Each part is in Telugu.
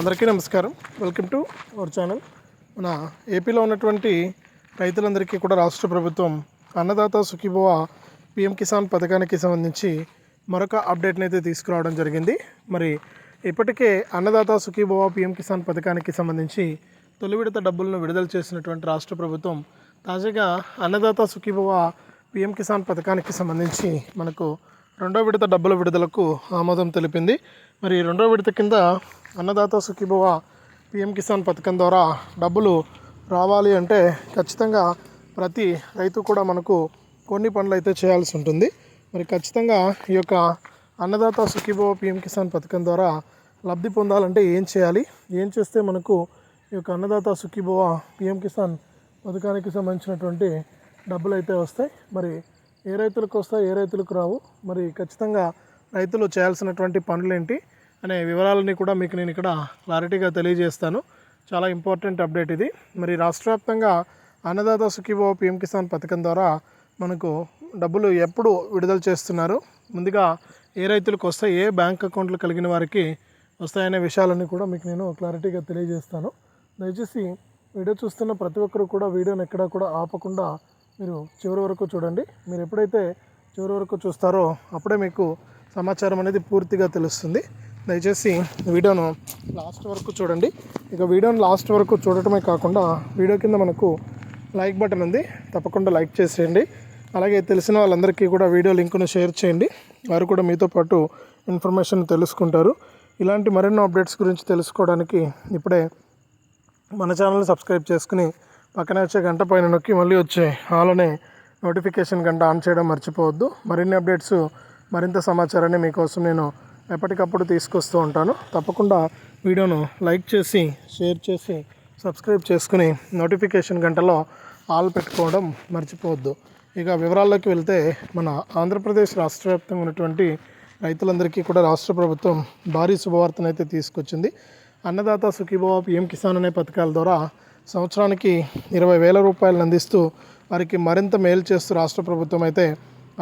అందరికీ నమస్కారం. Welcome to our channel. మన ఏపీలో ఉన్నటువంటి రైతులందరికీ కూడా రాష్ట్ర ప్రభుత్వం అన్నదాత సుఖీభవ పిఎం కిసాన్ పథకానికి సంబంధించి మరొక అప్డేట్ని అయితే తీసుకురావడం జరిగింది. మరి ఇప్పటికే అన్నదాత సుఖీభవ పిఎం కిసాన్ పథకానికి సంబంధించి తొలి విడత డబ్బులను విడుదల చేసినటువంటి రాష్ట్ర ప్రభుత్వం తాజాగా అన్నదాత సుఖీభవ పిఎం కిసాన్ పథకానికి సంబంధించి మనకు రెండో విడత డబ్బుల విడుదలకు ఆమోదం తెలిపింది. మరి రెండో విడత కింద అన్నదాత సుఖీభవ పిఎం కిసాన్ పథకం ద్వారా డబ్బులు రావాలి అంటే ఖచ్చితంగా ప్రతి రైతు కూడా మనకు కొన్ని పనులు అయితే చేయాల్సి ఉంటుంది. మరి ఖచ్చితంగా ఈ యొక్క అన్నదాత సుఖీభవ పిఎం కిసాన్ పథకం ద్వారా లబ్ధి పొందాలంటే ఏం చేయాలి? ఏం చేస్తే మనకు ఈ యొక్క అన్నదాత సుఖీభవ పిఎం కిసాన్ పథకానికి సంబంధించినటువంటి డబ్బులు అయితే వస్తాయి? మరి ఏ రైతులకు వస్తాయి ఏ రైతులకు రావు. మరి ఖచ్చితంగా రైతులు చేయాల్సినటువంటి పనులు ఏంటి అనే వివరాలని కూడా మీకు నేను ఇక్కడ క్లారిటీగా తెలియజేస్తాను. చాలా ఇంపార్టెంట్ అప్డేట్ ఇది. మరి రాష్ట్ర వ్యాప్తంగా అన్నదాత సుఖీభవ పిఎం కిసాన్ పథకం ద్వారా మనకు డబ్బులు ఎప్పుడు విడుదల చేస్తున్నారు? ముందుగా ఏ రైతులకు వస్తాయి ఏ బ్యాంక్ అకౌంట్లు కలిగిన వారికి వస్తాయనే విషయాలన్నీ కూడా మీకు నేను క్లారిటీగా తెలియజేస్తాను. దయచేసి వీడియో చూస్తున్న ప్రతి ఒక్కరు కూడా వీడియోని ఎక్కడా కూడా ఆపకుండా మీరు చివరి వరకు చూడండి. మీరు ఎప్పుడైతే చివరి వరకు చూస్తారో అప్పుడే మీకు సమాచారం అనేది పూర్తిగా తెలుస్తుంది. దయచేసి వీడియోను లాస్ట్ వరకు చూడండి. ఇక వీడియోను లాస్ట్ వరకు చూడటమే కాకుండా వీడియో కింద మనకు లైక్ బటన్ ఉంది. తప్పకుండా లైక్ చేసేయండి. అలాగే తెలిసిన వాళ్ళందరికీ కూడా వీడియో లింక్ను షేర్ చేయండి. వారు కూడా మీతో పాటు ఇన్ఫర్మేషన్ తెలుసుకుంటారు. ఇలాంటి మరెన్నో అప్డేట్స్ గురించి తెలుసుకోవడానికి ఇప్పుడే మన ఛానల్ని సబ్స్క్రైబ్ చేసుకుని పక్కనే వచ్చే గంట పైన నొక్కి మళ్ళీ వచ్చే హాలోనే నోటిఫికేషన్ గంట ఆన్ చేయడం మర్చిపోవద్దు. మరిన్ని అప్డేట్స్ మరింత సమాచారాన్ని మీకోసం నేను ఎప్పటికప్పుడు తీసుకొస్తూ ఉంటాను. తప్పకుండా వీడియోను లైక్ చేసి షేర్ చేసి సబ్స్క్రైబ్ చేసుకుని నోటిఫికేషన్ గంటలో ఆల్ పెట్టుకోవడం మర్చిపోవద్దు. ఇక వివరాల్లోకి వెళ్తే మన ఆంధ్రప్రదేశ్ రాష్ట్ర వ్యాప్తంగా ఉన్నటువంటి రైతులందరికీ కూడా రాష్ట్ర ప్రభుత్వం భారీ శుభవార్తనైతే తీసుకొచ్చింది. అన్నదాత సుఖీభవ పిఎం కిసాన్ అనే పథకాల ద్వారా సంవత్సరానికి ఇరవై వేల రూపాయలను అందిస్తూ వారికి మరింత మేలు చేస్తూ రాష్ట్ర ప్రభుత్వం అయితే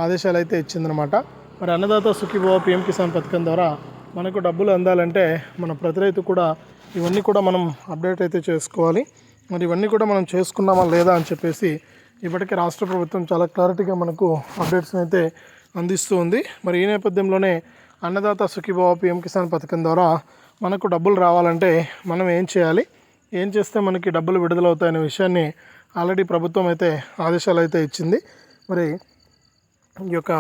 ఆదేశాలు అయితే ఇచ్చిందనమాట మరి అన్నదాత సుఖీభవ పిఎం కిసాన్ పథకం ద్వారా మనకు డబ్బులు అందాలంటే మన ప్రతి రైతు కూడా ఇవన్నీ కూడా మనం అప్డేట్ అయితే చేసుకోవాలి. మరి ఇవన్నీ కూడా మనం చేసుకున్నామా లేదా అని చెప్పేసి ఇప్పటికే రాష్ట్ర ప్రభుత్వం చాలా క్లారిటీగా మనకు అప్డేట్స్ని అయితే అందిస్తూ ఉంది. మరి ఈ నేపథ్యంలోనే అన్నదాత సుఖీభవ పిఎం కిసాన్ పథకం ద్వారా మనకు డబ్బులు రావాలంటే మనం ఏం చేయాలి? ఏం చేస్తే మనకి డబ్బులు విడుదలవుతాయనే విషయాన్ని ఆల్రెడీ ప్రభుత్వం అయితే ఆదేశాలు అయితే ఇచ్చింది. మరి ఈ యొక్క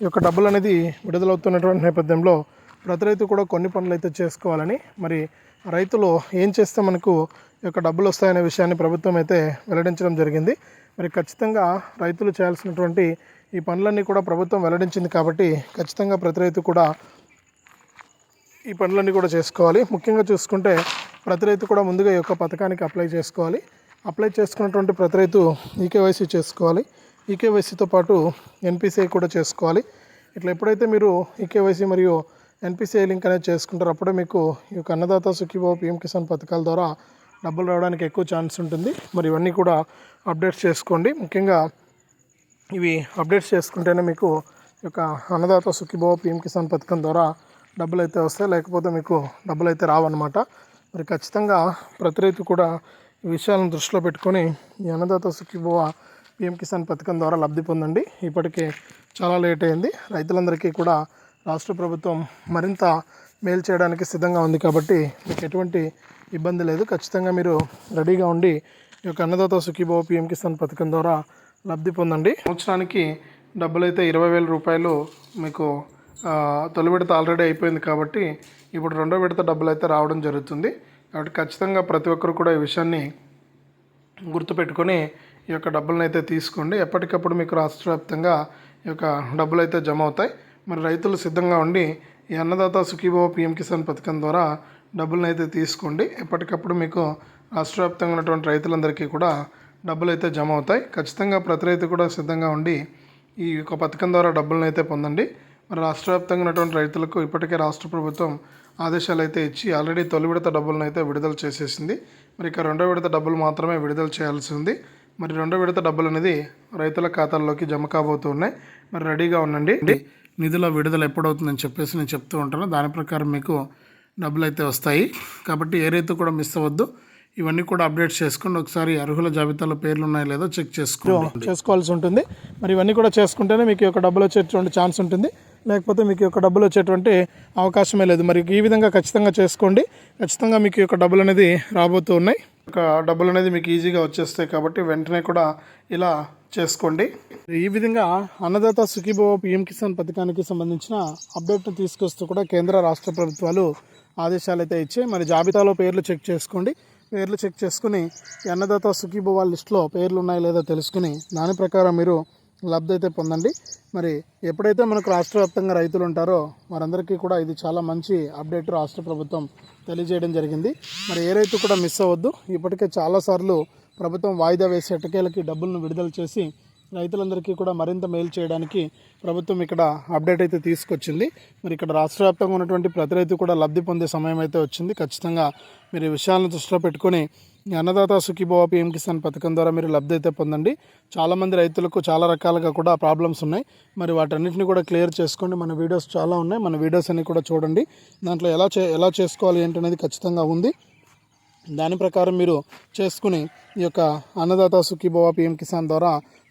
ఈ యొక్క డబ్బులు అనేది విడుదలవుతున్నటువంటి నేపథ్యంలో ప్రతి రైతు కూడా కొన్ని పనులు అయితే చేసుకోవాలని మరి రైతులు ఏం చేస్తే మనకు ఈ యొక్క డబ్బులు వస్తాయనే విషయాన్ని ప్రభుత్వం అయితే వెల్లడించడం జరిగింది. మరి ఖచ్చితంగా రైతులు చేయాల్సినటువంటి ఈ పనులన్నీ కూడా ప్రభుత్వం వెల్లడించింది కాబట్టి ఖచ్చితంగా ప్రతి రైతు కూడా ఈ పనులన్నీ కూడా చేసుకోవాలి. ముఖ్యంగా చూసుకుంటే ప్రతి రైతు కూడా ముందుగా ఈ యొక్క పథకానికి అప్లై చేసుకోవాలి. అప్లై చేసుకున్నటువంటి ప్రతి రైతు ఈకేవైసీ చేసుకోవాలి. ఈకేవైసీతో పాటు ఎన్పిసిఐ కూడా చేసుకోవాలి. ఇట్లా ఎప్పుడైతే మీరు ఈకేవైసీ మరియు ఎన్పిసిఐ లింక్ అనేది చేసుకుంటారో అప్పుడే మీకు ఈ యొక్క అన్నదాత సుఖీభావ పిఎం కిసాన్ పథకాల ద్వారా డబ్బులు రావడానికి ఎక్కువ ఛాన్స్ ఉంటుంది. మరి ఇవన్నీ కూడా అప్డేట్స్ చేసుకోండి. ముఖ్యంగా ఇవి అప్డేట్స్ చేసుకుంటేనే మీకు ఈ యొక్క అన్నదాత సుఖీభావ పిఎం కిసాన్ పథకం ద్వారా డబ్బులు అయితే వస్తాయి. లేకపోతే మీకు డబ్బులు అయితే రావన్నమాట. మరి ఖచ్చితంగా ప్రతి రైతు కూడా ఈ విషయాలను దృష్టిలో పెట్టుకొని ఈ అన్నదాత సుఖీభవ పిఎం కిసాన్ పథకం ద్వారా లబ్ధి పొందండి. ఇప్పటికే చాలా లేట్ అయింది. రైతులందరికీ కూడా రాష్ట్ర ప్రభుత్వం మరింత మేలు చేయడానికి సిద్ధంగా ఉంది కాబట్టి మీకు ఎటువంటి ఇబ్బంది లేదు. ఖచ్చితంగా మీరు రెడీగా ఉండి ఈ యొక్క అన్నదాత సుఖీభవ పిఎం కిసాన్ పథకం ద్వారా లబ్ధి పొందండి. సంవత్సరానికి డబ్బులైతే ఇరవై వేల రూపాయలు మీకు తొలి విడత ఆల్రెడీ అయిపోయింది కాబట్టి ఇప్పుడు రెండో విడత డబ్బులు అయితే రావడం జరుగుతుంది. కాబట్టి ఖచ్చితంగా ప్రతి ఒక్కరు కూడా ఈ విషయాన్ని గుర్తుపెట్టుకొని ఈ యొక్క డబ్బులను అయితే తీసుకోండి. ఎప్పటికప్పుడు మీకు రాష్ట్ర వ్యాప్తంగా ఈ యొక్క డబ్బులు అయితే జమ అవుతాయి మరి రైతులు సిద్ధంగా ఉండి ఈ అన్నదాత సుఖీభవ పిఎం కిసాన్ పథకం ద్వారా డబ్బులను అయితే తీసుకోండి. ఎప్పటికప్పుడు మీకు రాష్ట్ర వ్యాప్తంగా ఉన్నటువంటి రైతులందరికీ కూడా డబ్బులు అయితే జమ అవుతాయి ఖచ్చితంగా ప్రతి రైతు కూడా సిద్ధంగా ఉండి ఈ యొక్క పథకం ద్వారా డబ్బులను అయితే పొందండి. మరి రాష్ట్ర వ్యాప్తంగా ఉన్నటువంటి రైతులకు ఇప్పటికే రాష్ట్ర ప్రభుత్వం ఆదేశాలు అయితే ఇచ్చి ఆల్రెడీ తొలి విడత డబ్బులను అయితే విడుదల చేసేసింది. మరి ఇక రెండో విడత డబ్బులు మాత్రమే విడుదల చేయాల్సి ఉంది. మరి రెండో విడత డబ్బులు అనేది రైతుల ఖాతాల్లోకి జమ కాబోతున్నాయి. మరి రెడీగా ఉండండి. నిధుల విడుదల ఎప్పుడవుతుందని చెప్పేసి నేను చెప్తూ ఉంటాను. దాని ప్రకారం మీకు డబ్బులు అయితే వస్తాయి. కాబట్టి ఏ రైతు కూడా మిస్ అవ్వద్దు. ఇవన్నీ కూడా అప్డేట్ చేసుకోండి. ఒకసారి అర్హుల జాబితాలో పేర్లు ఉన్నాయో లేదో చెక్ చేసుకో చేసుకోవాల్సి ఉంటుంది. మరి ఇవన్నీ కూడా చేసుకుంటేనే మీకు ఒక యొక్క డబ్బులు వచ్చేటువంటి ఛాన్స్ ఉంటుంది. లేకపోతే మీకు యొక్క డబ్బులు వచ్చేటువంటి అవకాశమే లేదు. మరి ఈ విధంగా ఖచ్చితంగా చేసుకోండి. ఖచ్చితంగా మీకు యొక్క డబ్బులు అనేది రాబోతూ ఉన్నాయి. ఒక డబ్బులు అనేది మీకు ఈజీగా వచ్చేస్తాయి కాబట్టి వెంటనే కూడా ఇలా చేసుకోండి. ఈ విధంగా అన్నదాత సుఖీభవ పిఎం కిసాన్ పథకానికి సంబంధించిన అప్డేట్ను తీసుకొస్తూ కూడా కేంద్ర రాష్ట్ర ప్రభుత్వాలు ఆదేశాలు అయితే ఇచ్చాయి. మరి జాబితాలో పేర్లు చెక్ చేసుకోండి. పేర్లు చెక్ చేసుకుని అన్నదాత సుఖీభవ లిస్ట్లో పేర్లు ఉన్నాయో లేదో తెలుసుకుని దాని ప్రకారం మీరు లబ్ధి అయితే పొందండి. మరి ఎప్పుడైతే మనకు రాష్ట్ర వ్యాప్తంగా రైతులు ఉంటారో వారందరికీ కూడా ఇది చాలా మంచి అప్డేట్ రాష్ట్ర ప్రభుత్వం తెలియజేయడం జరిగింది. మరి ఏ రైతు కూడా మిస్ అవ్వద్దు. ఇప్పటికే చాలాసార్లు ప్రభుత్వం వాయిదా వేసి ఎటకేలకి డబ్బులను విడుదల చేసి రైతులందరికీ కూడా మరింత మేలు చేయడానికి ప్రభుత్వం ఇక్కడ అప్డేట్ అయితే తీసుకొచ్చింది. మరి ఇక్కడ రాష్ట్ర వ్యాప్తంగా ఉన్నటువంటి ప్రతి రైతు కూడా లబ్ధి పొందే సమయం అయితే వచ్చింది. ఖచ్చితంగా మీరు ఈ విషయాలను దృష్టిలో పెట్టుకొని అన్నదాత సుఖీభవ పిఎం కిసాన్ పథకం ద్వారా మీరు లబ్ధి అయితే పొందండి. చాలామంది రైతులకు చాలా రకాలుగా కూడా ప్రాబ్లమ్స్ ఉన్నాయి. మరి వాటన్నిటిని కూడా క్లియర్ చేసుకోండి. మన వీడియోస్ చాలా ఉన్నాయి. మన వీడియోస్ అన్ని కూడా చూడండి. దాంట్లో ఎలా చే ఎలా చేసుకోవాలి ఏంటనేది ఖచ్చితంగా ఉంది. దాని ప్రకారం మీరు చేసుకుని ఈ యొక్క అన్నదాత సుఖీభవ పిఎం కిసాన్ ద్వారా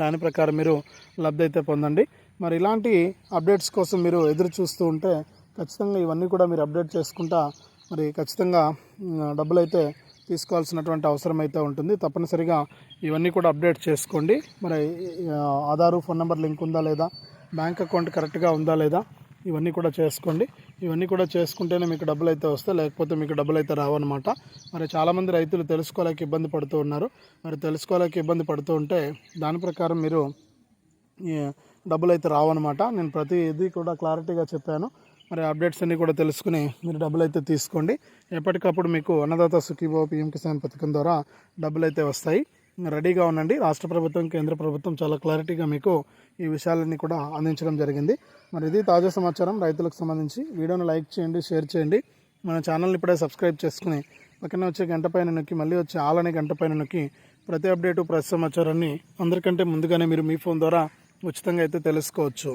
దాని ప్రకారం మీరు లబ్ధి అయితే పొందండి. మరి ఇలాంటి అప్డేట్స్ కోసం మీరు ఎదురు చూస్తూ ఉంటే ఖచ్చితంగా ఇవన్నీ కూడా మీరు అప్డేట్ చేసుకుంటా మరి ఖచ్చితంగా డబ్బులు అయితే తీసుకోవాల్సినటువంటి అవసరం అయితే ఉంటుంది. తప్పనిసరిగా ఇవన్నీ కూడా అప్డేట్ చేసుకోండి. మరి ఆధారు ఫోన్ నెంబర్ లింక్ ఉందా లేదా? బ్యాంక్ అకౌంట్ కరెక్ట్గా ఉందా లేదా? ఇవన్నీ కూడా చేసుకోండి. ఇవన్నీ కూడా చేసుకుంటేనే మీకు డబ్బులు అయితే వస్తాయి. లేకపోతే మీకు డబ్బులు అయితే రావన్నమాట. మరి చాలామంది రైతులు తెలుసుకోలేక ఇబ్బంది పడుతూ ఉన్నారు. మరి తెలుసుకోలేక ఇబ్బంది పడుతూ ఉంటే దాని ప్రకారం మీరు డబ్బులు అయితే రావన్నమాట. నేను ప్రతి ఇది కూడా క్లారిటీగా చెప్పాను. మరి అప్డేట్స్ అన్నీ కూడా తెలుసుకుని మీరు డబ్బులు అయితే తీసుకోండి. ఎప్పటికప్పుడు మీకు అన్నదాత సుఖీభవ పిఎం కిసాన్ పథకం ద్వారా డబ్బులు అయితే వస్తాయి. రెడీగా ఉండండి. రాష్ట్ర ప్రభుత్వం కేంద్ర ప్రభుత్వం చాలా క్లారిటీగా మీకు ఈ విషయాలన్నీ కూడా అందించడం జరిగింది. మరి ఇది తాజా సమాచారం. రైతులకు సంబంధించి వీడియోను లైక్ చేయండి షేర్ చేయండి. మన ఛానల్ని ఇప్పుడే సబ్స్క్రైబ్ చేసుకుని పక్కన వచ్చే గంట పైన నొక్కి మళ్ళీ వచ్చే ఆలనే గంట పైన నొక్కి ప్రతి అప్డేటు ప్రతి సమాచారాన్ని అందరికంటే ముందుగానే మీరు మీ ఫోన్ ద్వారా ఉచితంగా అయితే తెలుసుకోవచ్చు.